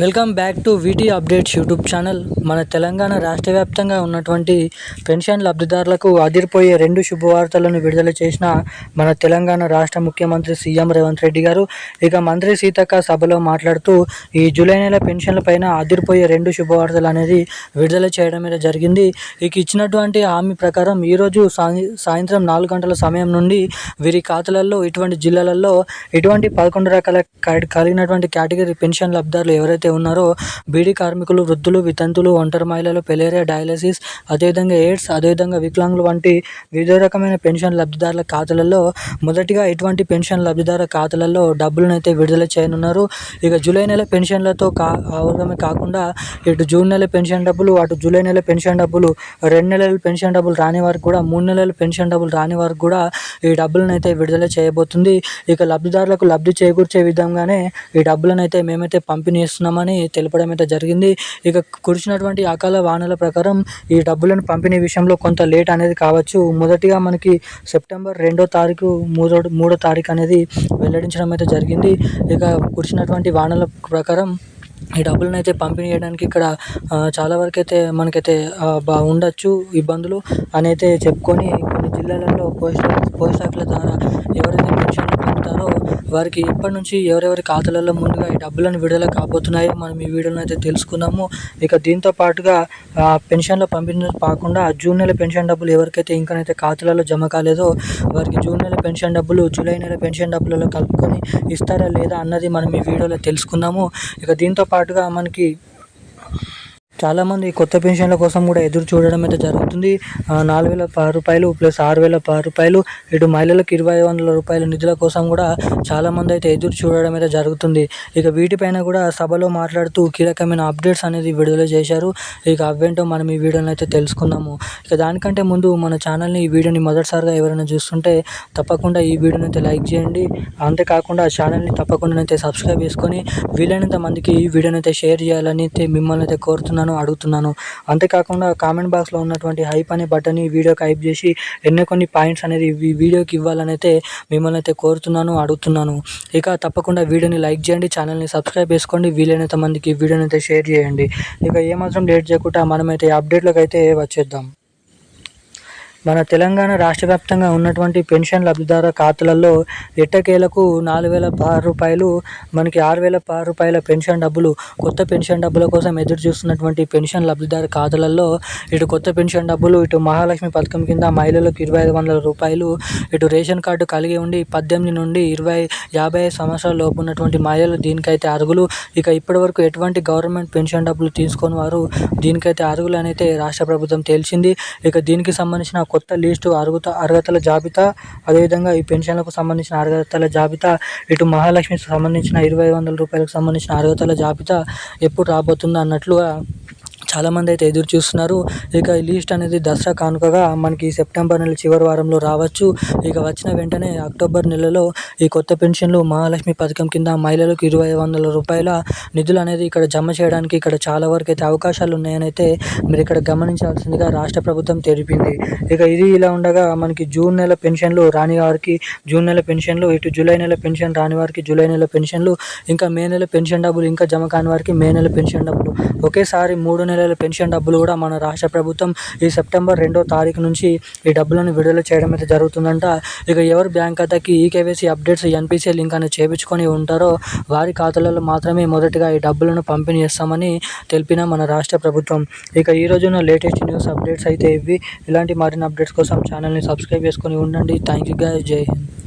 Welcome back to VT updates YouTube channel. మన తెలంగాణ రాష్ట్ర వ్యాప్తంగా ఉన్నటువంటి పెన్షన్ లబ్ధిదారులకు అదిరిపోయే రెండు శుభవార్తలను విడుదల చేసిన మన తెలంగాణ రాష్ట్ర ముఖ్యమంత్రి సీఎం రేవంత్ రెడ్డి గారు. ఇక మంత్రి సీతక్క సభలో మాట్లాడుతూ ఈ జూలై నెల పెన్షన్ల పైన అదిరిపోయే రెండు శుభవార్తలు అనేది విడుదల చేయడం మీద జరిగింది. ఇక ఇచ్చినటువంటి హామీ ప్రకారం ఈరోజు సాయం సాయంత్రం నాలుగు గంటల సమయం నుండి వీరి ఖాతాలలో ఇటువంటి జిల్లాలలో ఇటువంటి పదకొండు రకాల కలిగినటువంటి కేటగిరీ పెన్షన్ లబ్ధిదారులు ఎవరైతే ఉన్నారో బీడీ కార్మికులు వృద్ధులు వితంతులు ఒంటరి మహిళలు పెలేరియా డయాలసిస్ అదేవిధంగా ఎయిడ్స్ అదేవిధంగా వికలాంగులు వంటి వివిధ రకమైన పెన్షన్ లబ్ధిదారుల ఖాతాలలో మొదటిగా ఇటువంటి పెన్షన్ లబ్ధిదారుల ఖాతాలలో డబ్బులను అయితే విడుదల చేయనున్నారు. ఇక జూలై నెల పెన్షన్లతో కా అవడమే కాకుండా ఇటు జూన్ నెల పెన్షన్ డబ్బులు అటు జూలై నెల పెన్షన్ డబ్బులు రెండు నెలల పెన్షన్ డబ్బులు రాని వారికి కూడా మూడు నెలల పెన్షన్ డబ్బులు రాని వారికి కూడా ఈ డబ్బులను అయితే విడుదల చేయబోతుంది. ఇక లబ్ధిదారులకు లబ్ధి చేకూర్చే విధంగానే ఈ డబ్బులను అయితే మేమైతే పంపిణీ చేస్తున్నామని తెలపడం అయితే జరిగింది. ఇక కురిసినటువంటి అకాల వానల ప్రకారం ఈ డబ్బులను పంపిణీ విషయంలో కొంత లేట్ అనేది కావచ్చు. మొదటిగా మనకి సెప్టెంబర్ రెండో తారీఖు మూడో మూడో తారీఖు అనేది వెల్లడించడం అయితే జరిగింది. ఇక కురిసినటువంటి వానల ప్రకారం ఈ డబ్బులను అయితే పంపిణీ చేయడానికి ఇక్కడ చాలా వరకు అయితే మనకైతే బా ఉండొచ్చు ఇబ్బందులు అని అయితే చెప్పుకొని కొన్ని జిల్లాలలో పోస్ట్ పోస్ట్ ఆఫీసుల ద్వారా ఎవరైతే పెన్షన్లు పొందుతారో వారికి ఇప్పటి నుంచి ఎవరెవరి ఖాతాలలో ముందుగా ఈ డబ్బులను విడుదల కాబోతున్నాయో మనం ఈ వీడియోలో అయితే తెలుసుకున్నాము ఇక దీంతో పాటుగా ఆ, పెన్షన్ల పంపిణీ కాకుండా జూన్ నెల పెన్షన్ డబ్బులు ఎవరికైతే ఇంకనైతే ఖాతాలలో జమ కాలేదో వారికి జూన్ నెల పెన్షన్ డబ్బులు జూలై నెల పెన్షన్ డబ్బులలో కలుపుకొని ఇస్తారా లేదా అన్నది మనం ఈ వీడియోలో తెలుసుకుందాము. ఇక దీంతో పాటుగా మనకి చాలామంది కొత్త పెన్షన్ల కోసం కూడా ఎదురు చూడడం అయితే జరుగుతుంది. నాలుగు వేల పది రూపాయలు ప్లస్ ఆరు వేల పది రూపాయలు ఇటు మహిళలకు ఇరవై వందల రూపాయల నిధుల కోసం కూడా చాలామంది అయితే ఎదురు చూడడం అయితే జరుగుతుంది. ఇక వీటిపైన కూడా సభలో మాట్లాడుతూ కీలకమైన అప్డేట్స్ అనేది విడుదల చేశారు. ఇక అవేంటో మనం ఈ వీడియోని అయితే తెలుసుకుందాము. ఇక దానికంటే ముందు మన ఛానల్ని ఈ వీడియోని మొదటిసారిగా ఎవరైనా చూస్తుంటే తప్పకుండా ఈ వీడియోని అయితే లైక్ చేయండి. అంతేకాకుండా ఛానల్ని తప్పకుండా అయితే సబ్స్క్రైబ్ చేసుకొని వీలైనంత మందికి ఈ వీడియోని అయితే షేర్ చేయాలని అయితే మిమ్మల్ని అయితే కోరుతున్నాను. అడుగుతున్నాను. అంతేకాకుండా కామెంట్ బాక్స్లో ఉన్నటువంటి హైప్ అనే బటన్ ఈ వీడియోకి హైప్ చేసి ఎన్నో కొన్ని పాయింట్స్ అనేది ఈ వీడియోకి ఇవ్వాలని అయితే మిమ్మల్ని అయితే కోరుతున్నాను అడుగుతున్నాను. ఇక తప్పకుండా వీడియోని లైక్ చేయండి ఛానల్ని సబ్స్క్రైబ్ చేసుకోండి వీలైనంత మందికి వీడియోని అయితే షేర్ చేయండి. ఇక ఏమాత్రం లేట్ చేయకుండా మనమైతే అప్డేట్లకు అయితే వచ్చేద్దాం. మన తెలంగాణ రాష్ట్ర వ్యాప్తంగా ఉన్నటువంటి పెన్షన్ లబ్ధిదార ఖాతాలలో ఎట్టకేలకు నాలుగు వేల పది రూపాయలు మనకి ఆరు వేల పది రూపాయల పెన్షన్ డబ్బులు కొత్త పెన్షన్ డబ్బుల కోసం ఎదురు చూస్తున్నటువంటి పెన్షన్ లబ్ధిదారు ఖాతాలలో ఇటు కొత్త పెన్షన్ డబ్బులు ఇటు మహాలక్ష్మి పథకం కింద మహిళలకు ఇరవై ఐదు వందల రూపాయలు ఇటు రేషన్ కార్డు కలిగి ఉండి పద్దెనిమిది నుండి ఇరవై యాభై ఐదు సంవత్సరాల లోపు ఉన్నటువంటి మహిళలు దీనికైతే అర్హులు. ఇక ఇప్పటివరకు ఎటువంటి గవర్నమెంట్ పెన్షన్ డబ్బులు తీసుకొని వారు దీనికైతే అర్హులు అయితే రాష్ట్ర ప్రభుత్వం తేల్చింది. ఇక దీనికి సంబంధించిన కొత్త లిస్టు అర్హత అర్హతల జాబితా అదేవిధంగా ఈ పెన్షన్లకు సంబంధించిన అర్హతల జాబితా ఇటు మహాలక్ష్మికి సంబంధించిన ఇరవై వందల రూపాయలకు సంబంధించిన అర్హతల జాబితా ఎప్పుడు రాబోతుంది అన్నట్లుగా చాలామంది అయితే ఎదురు చూస్తున్నారు. ఇక ఈ లిస్ట్ అనేది దసరా కానుకగా మనకి సెప్టెంబర్ నెల చివరి వారంలో రావచ్చు. ఇక వచ్చిన వెంటనే అక్టోబర్ నెలలో ఈ కొత్త పెన్షన్లు మహాలక్ష్మి పథకం కింద మహిళలకు ఇరవై వందల రూపాయల నిధులు అనేది ఇక్కడ జమ చేయడానికి ఇక్కడ చాలా వరకు అయితే అవకాశాలు ఉన్నాయని అయితే మీరు ఇక్కడ గమనించాల్సిందిగా రాష్ట్ర ప్రభుత్వం తెలిపింది. ఇక ఇది ఇలా ఉండగా మనకి జూన్ నెల పెన్షన్లు రాని వారికి జూన్ నెల పెన్షన్లు ఇటు జూలై నెల పెన్షన్ రాని వారికి జూలై నెల పెన్షన్లు ఇంకా మే నెల పెన్షన్ డబ్బులు ఇంకా జమ కాని వారికి మే నెల పెన్షన్ డబ్బులు. ఒకేసారి మూడు నెలల పెన్షన్ డబ్బులు కూడా మన రాష్ట్ర ప్రభుత్వం ఈ సెప్టెంబర్ రెండో తారీఖు నుంచి ఈ డబ్బులను విడుదల చేయడం అయితే జరుగుతుందంట. ఇక ఎవరు బ్యాంక్ ఖాతాకి ఈకేవైసీ అప్డేట్స్ ఎన్పిసి లింక్ అనేది చేపించుకొని ఉంటారో వారి ఖాతాలలో మాత్రమే మొదటగా ఈ డబ్బులను పంపిణీ చేస్తామని తెలిపిన మన రాష్ట్ర ప్రభుత్వం. ఇక ఈ రోజున లేటెస్ట్ న్యూస్ అప్డేట్స్ అయితే ఇవి. ఇలాంటి మరిన్ని అప్డేట్స్ కోసం ఛానల్ని సబ్స్క్రైబ్ చేసుకొని ఉండండి. Thank you guy. Jai Hind.